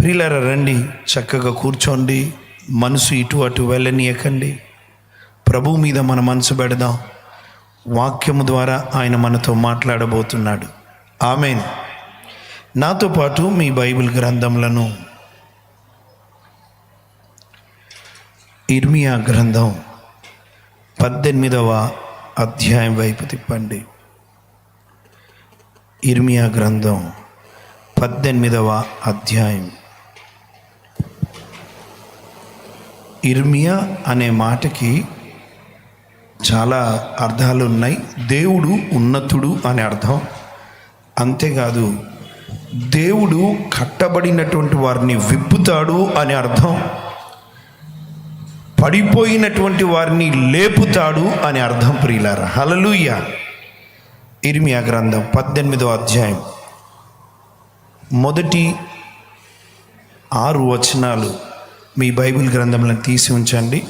ప్రియులర రండి చక్కగా కూర్చోండి మనసు ఇటు అటు వెళ్ళనీయకండి. ప్రభు మీద మన మనసు పెడదాం. వాక్యము ద్వారా ఆయన మనతో మాట్లాడబోతున్నాడు. ఆమెన్. నాతో పాటు మీ బైబిల్ గ్రంథములను ఇర్మియా గ్రంథం పద్దెనిమిదవ అధ్యాయం వైపు తిప్పండి. ఇర్మియా గ్రంథం పద్దెనిమిదవ అధ్యాయం. ఇర్మియా అనే మాటకి చాలా అర్థాలు ఉన్నాయి. దేవుడు ఉన్నతుడు అనే అర్థం. అంతేకాదు దేవుడు కట్టబడినటువంటి వారిని విప్పుతాడు అనే అర్థం. పడిపోయినటువంటి వారిని లేపుతాడు అనే అర్థం ప్రియులార. హలలుయ ఇర్మియా గ్రంథం పద్దెనిమిదో అధ్యాయం. మొదటి ఆరు వచనాలు. మీ బైబిల్ గ్రంథంలను తీసి ఉంచండి.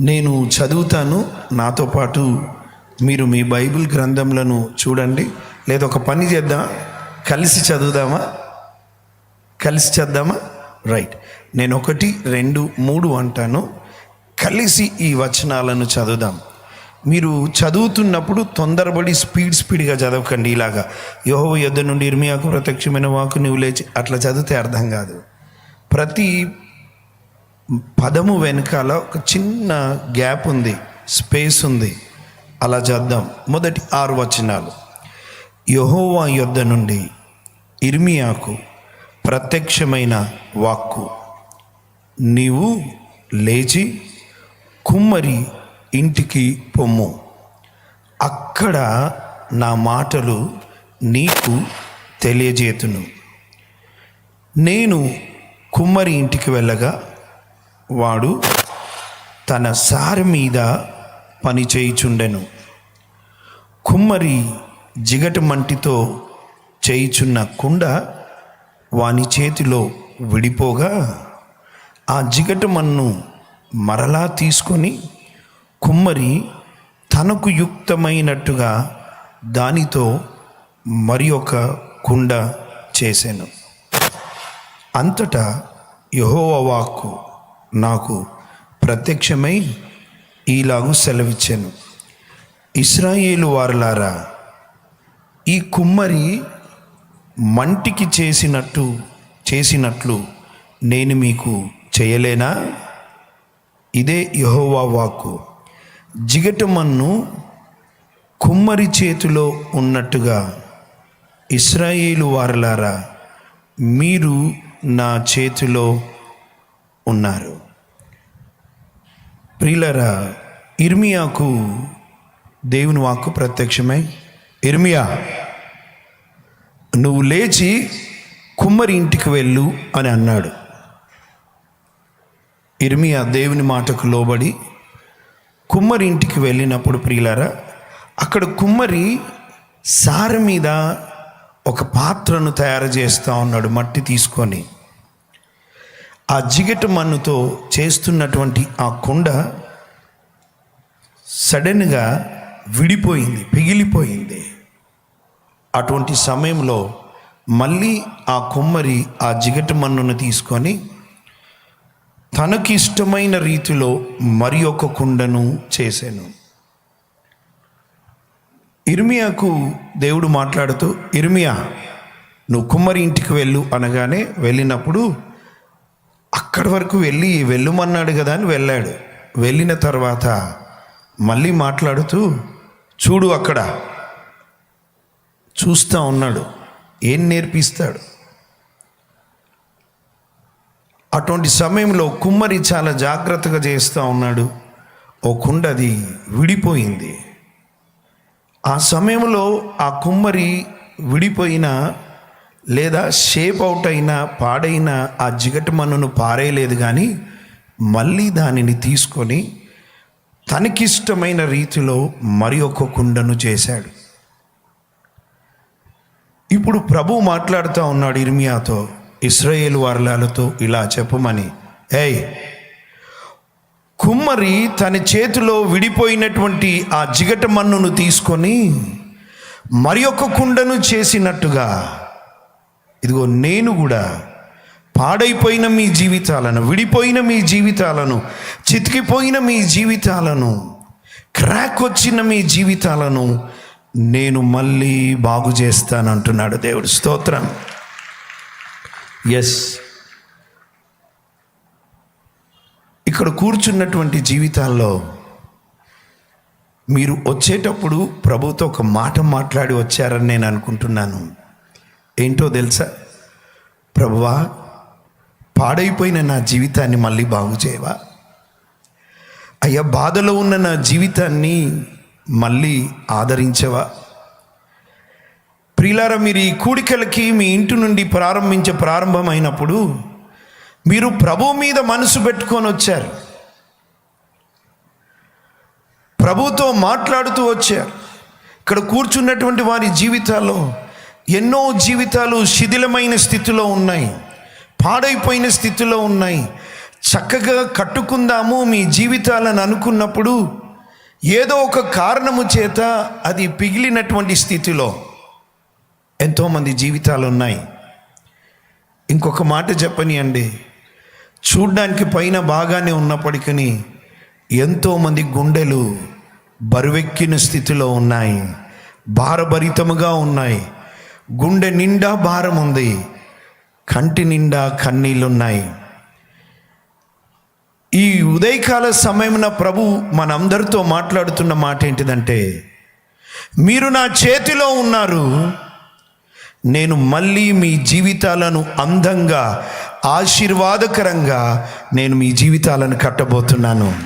నేను చదువుతాను. నాతో పాటు మీరు మీ బైబిల్ గ్రంథంలను చూడండి. లేదా ఒక పని చేద్దాం కలిసి చదువుదామా? కలిసి చేద్దామా? రైట్. నేను ఒకటి రెండు మూడు అంటాను. కలిసి ఈ వచనాలను చదువుదాం. మీరు చదువుతున్నప్పుడు తొందరపడి స్పీడ్ స్పీడ్గా చదవకండి ఇలాగా. యోహో యుద్ధ నుండి ఇర్మియాకు ప్రత్యక్షమైన వాకు నువ్వు లేచి అట్లా చదివితే అర్థం కాదు. ప్రతి పదము వెనకాల ఒక చిన్న గ్యాప్ ఉంది స్పేస్ ఉంది. అలా చేద్దాం. మొదటి ఆరు వచనాలు. యహోవా యొద్ద నుండి ఇర్మియాకు ప్రత్యక్షమైన వాక్కు. నీవు లేచి కుమ్మరి ఇంటికి పొమ్ము. అక్కడ నా మాటలు నీకు తెలియజేతును. నేను కుమ్మరి ఇంటికి వెళ్ళగా వాడు తన సారి మీద పని చేయుచుండెను. కుమ్మరి జిగట మంటితో చేయుచున్న కుండ వాని చేతిలో విడిపోగా ఆ జిగట మన్ను మరలా తీసుకొని కుమ్మరి తనకు యుక్తమైనట్టుగా దానితో మరి ఒక కుండ చేశాను అంతటా యహోవ వాక్కు నాకు ప్రత్యక్షమై ఈలాగు సెలవిచ్చాను. ఇస్రాయేలు వారులారా ఈ కుమ్మరి మంటికి చేసినట్టు చేసినట్లు నేను మీకు చేయలేనా? ఇదే యహోవా వాక్కు. జిగటమన్ను కుమ్మరి చేతిలో ఉన్నట్టుగా ఇస్రాయేలు వారలారా మీరు నా చేతిలో ఉన్నారు. ప్రియులరా ఇర్మియాకు దేవుని వాక్కు ప్రత్యక్షమై ఇర్మియా నువ్వు లేచి కుమ్మరి ఇంటికి వెళ్ళు అని అన్నాడు. ఇర్మియా దేవుని మాటకు లోబడి కుమ్మరి ఇంటికి వెళ్ళినప్పుడు ప్రియులారా అక్కడ కుమ్మరి సార మీద ఒక పాత్రను తయారు చేస్తూ ఉన్నాడు మట్టి తీసుకొని. ఆ జిగట మన్నుతో చేస్తున్నటువంటి ఆ కుండ సడన్గా విడిపోయింది పిగిలిపోయింది. అటువంటి సమయంలో మళ్ళీ ఆ కుమ్మరి ఆ జిగట మన్నును తీసుకొని తనకి ఇష్టమైన రీతిలో మరి ఒక కుండను చేశాను. ఇర్మియాకు దేవుడు మాట్లాడుతూ ఇర్మియా నువ్వు కుమ్మరి ఇంటికి వెళ్ళు అనగానే వెళ్ళినప్పుడు అక్కడి వరకు వెళ్ళి వెళ్ళమన్నాడు కదా అని వెళ్ళాడు. వెళ్ళిన తర్వాత మళ్ళీ మాట్లాడుతూ చూడు అక్కడ చూస్తూ ఉన్నాడు ఏం నేర్పిస్తాడు? అటువంటి సమయంలో కుమ్మరి చాలా జాగ్రత్తగా చేస్తూ ఉన్నాడు ఓ కుండ అది విడిపోయింది. ఆ సమయంలో ఆ కుమ్మరి విడిపోయిన లేదా షేప్ అవుట్ అయిన పాడైన ఆ జిగట మన్నును పారేయలేదు కానీ మళ్ళీ దానిని తీసుకొని తనకిష్టమైన రీతిలో మరి ఒక కుండను చేశాడు. ఇప్పుడు ప్రభు మాట్లాడుతూ ఉన్నాడు ఇర్మియాతో ఇస్రాయేల్ వర్లాలతో ఇలా చెప్పమని ఏయ్ కుమ్మరి తన చేతిలో విడిపోయినటువంటి ఆ జిగట మన్నును తీసుకొని మరి ఒక కుండను చేసినట్టుగా ఇదిగో నేను కూడా పాడైపోయిన మీ జీవితాలను విడిపోయిన మీ జీవితాలను చితికిపోయిన మీ జీవితాలను క్రాక్ వచ్చిన మీ జీవితాలను నేను మళ్ళీ బాగు చేస్తాను అంటున్నాడు దేవుడు. స్తోత్రం. ఎస్ ఇక్కడ కూర్చున్నటువంటి జీవితాల్లో మీరు వచ్చేటప్పుడు ప్రభుతో ఒక మాట మాట్లాడి వచ్చారని నేను అనుకుంటున్నాను. ఏంటో తెలుసా? ప్రభువా పాడైపోయిన నా జీవితాన్ని మళ్ళీ బాగు చేయవా? అయ్యా బాధలో ఉన్న నా జీవితాన్ని మళ్ళీ ఆదరించవా? ప్రియులారా మీరు ఈ కూడికలకి మీ ఇంటి నుండి ప్రారంభించే ప్రారంభమైనప్పుడు మీరు ప్రభు మీద మనసు పెట్టుకొని వచ్చారు. ప్రభుతో మాట్లాడుతూ వచ్చారు. ఇక్కడ కూర్చున్నటువంటి వారి జీవితాల్లో ఎన్నో జీవితాలు శిథిలమైన స్థితిలో ఉన్నాయి. పాడైపోయిన స్థితిలో ఉన్నాయి. చక్కగా కట్టుకుందాము మీ జీవితాలను అనుకున్నప్పుడు ఏదో ఒక కారణము చేత అది పిగిలినటువంటి స్థితిలో ఎంతోమంది జీవితాలు ఉన్నాయి. ఇంకొక మాట చెప్పని అండి చూడ్డానికి పైన బాగానే ఉన్నప్పటికీ ఎంతోమంది గుండెలు బరువెక్కిన స్థితిలో ఉన్నాయి. భారభరితముగా ఉన్నాయి. గుండె నిండా భారం ఉంది. కంటి నిండా కన్నీళ్ళున్నాయి. ఈ ఉదయకాల సమయమున ప్రభు మనందరితో మాట్లాడుతున్న మాట ఏంటిదంటే మీరు నా చేతిలో ఉన్నారు. నేను మళ్ళీ మీ జీవితాలను అందంగా ఆశీర్వాదకరంగా నేను మీ జీవితాలను కట్టబోతున్నాను.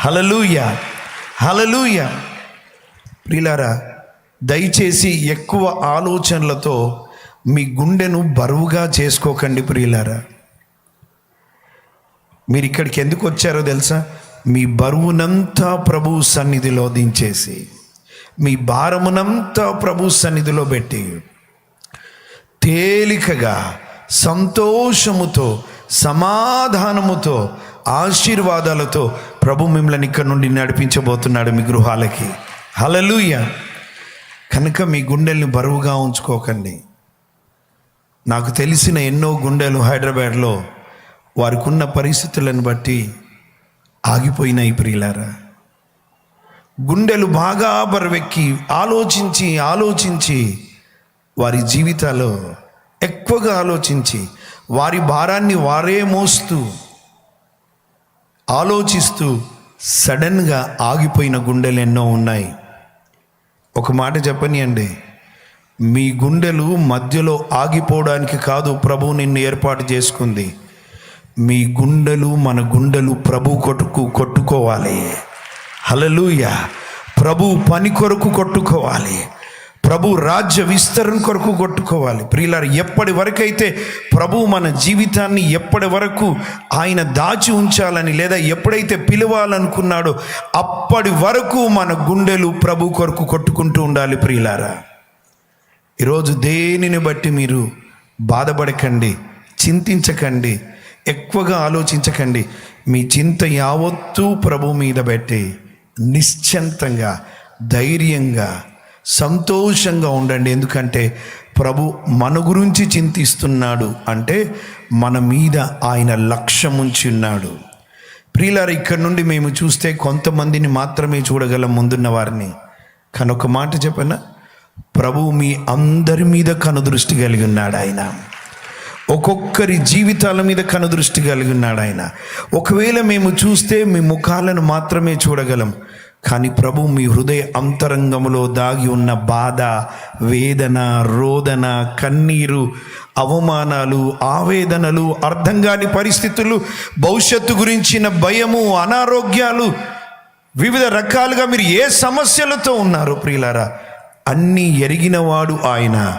హలలుయ హలలుయ ప్రిలారా దయచేసి ఎక్కువ ఆలోచనలతో మీ గుండెను బరువుగా చేసుకోకండి ప్రియులారా. మీరు ఇక్కడికి ఎందుకు వచ్చారో తెలుసా? మీ బరువునంతా ప్రభు సన్నిధిలో దించేసి మీ భారమునంతా ప్రభు సన్నిధిలో పెట్టి తేలికగా సంతోషముతో సమాధానముతో ఆశీర్వాదాలతో ప్రభు మిమ్మల్ని ఇక్కడ నుండి నడిపించబోతున్నాడు మీ గృహాలకి. హలలుయ కనుక మీ గుండెల్ని బరువుగా ఉంచుకోకండి. నాకు తెలిసిన ఎన్నో గుండెలు హైదరాబాద్లో వారికి ఉన్న పరిస్థితులను బట్టి ఆగిపోయినాయి ప్రియులారా. గుండెలు బాగా బరువెక్కి ఆలోచించి ఆలోచించి వారి జీవితాల్లో ఎక్కువగా ఆలోచించి వారి భారాన్ని వారే మోస్తూ ఆలోచిస్తూ సడన్గా ఆగిపోయిన గుండెలు ఎన్నో ఉన్నాయి. ఒక మాట చెప్పనియండి మీ గుండెలు మధ్యలో ఆగిపోవడానికి కాదు ప్రభు నిన్ను ఏర్పాటు చేసుకుంది. మీ గుండెలు మన గుండెలు ప్రభు కొట్టుకు కొట్టుకోవాలి. హలలుయ ప్రభు పని కొరకు కొట్టుకోవాలి. ప్రభు రాజ్య విస్తరణ కొరకు కొట్టుకోవాలి. ప్రియులారు ఎప్పటి వరకైతే ప్రభు మన జీవితాన్ని ఎప్పటి వరకు ఆయన దాచి ఉంచాలని లేదా ఎప్పుడైతే పిలవాలనుకున్నాడో అప్పటి వరకు మన గుండెలు ప్రభు కొరకు కొట్టుకుంటూ ఉండాలి ప్రియులారా. ఈరోజు దేనిని బట్టి మీరు బాధపడకండి చింతించకండి ఎక్కువగా ఆలోచించకండి. మీ చింత యావత్తూ ప్రభు మీద పెట్టి నిశ్చంతంగా ధైర్యంగా సంతోషంగా ఉండండి. ఎందుకంటే ప్రభు మన గురించి చింతిస్తున్నాడు. అంటే మన మీద ఆయన లక్ష్యం ఉంచి ఉన్నాడు. ప్రియులారు ఇక్కడ నుండి మేము చూస్తే కొంతమందిని మాత్రమే చూడగలం ముందున్న వారిని. కానీ ఒక మాట చెప్పనా? ప్రభు మీ అందరి మీద కనుదృష్టి కలిగి ఉన్నాడు ఆయన. ఒక్కొక్కరి జీవితాల మీద కనుదృష్టి కలిగి ఉన్నాడు ఆయన. ఒకవేళ మేము చూస్తే మీ ముఖాలను మాత్రమే చూడగలం. కానీ ప్రభు మీ హృదయ అంతరంగములో దాగి ఉన్న బాధ వేదన రోదన కన్నీరు అవమానాలు ఆవేదనలు అర్థం కాని పరిస్థితులు భవిష్యత్తు గురించిన భయము అనారోగ్యాలు వివిధ రకాలుగా మీరు ఏ సమస్యలతో ఉన్నారు ప్రియులారా అన్నీ ఎరిగినవాడు ఆయన.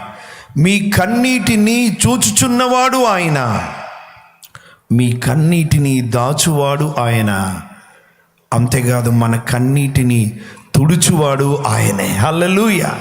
మీ కన్నీటిని చూచుచున్నవాడు ఆయన. మీ కన్నీటిని దాచువాడు ఆయన. అంతేకాదు మన కన్నీటిని తుడుచువాడు ఆయనే. హల్లెలూయా.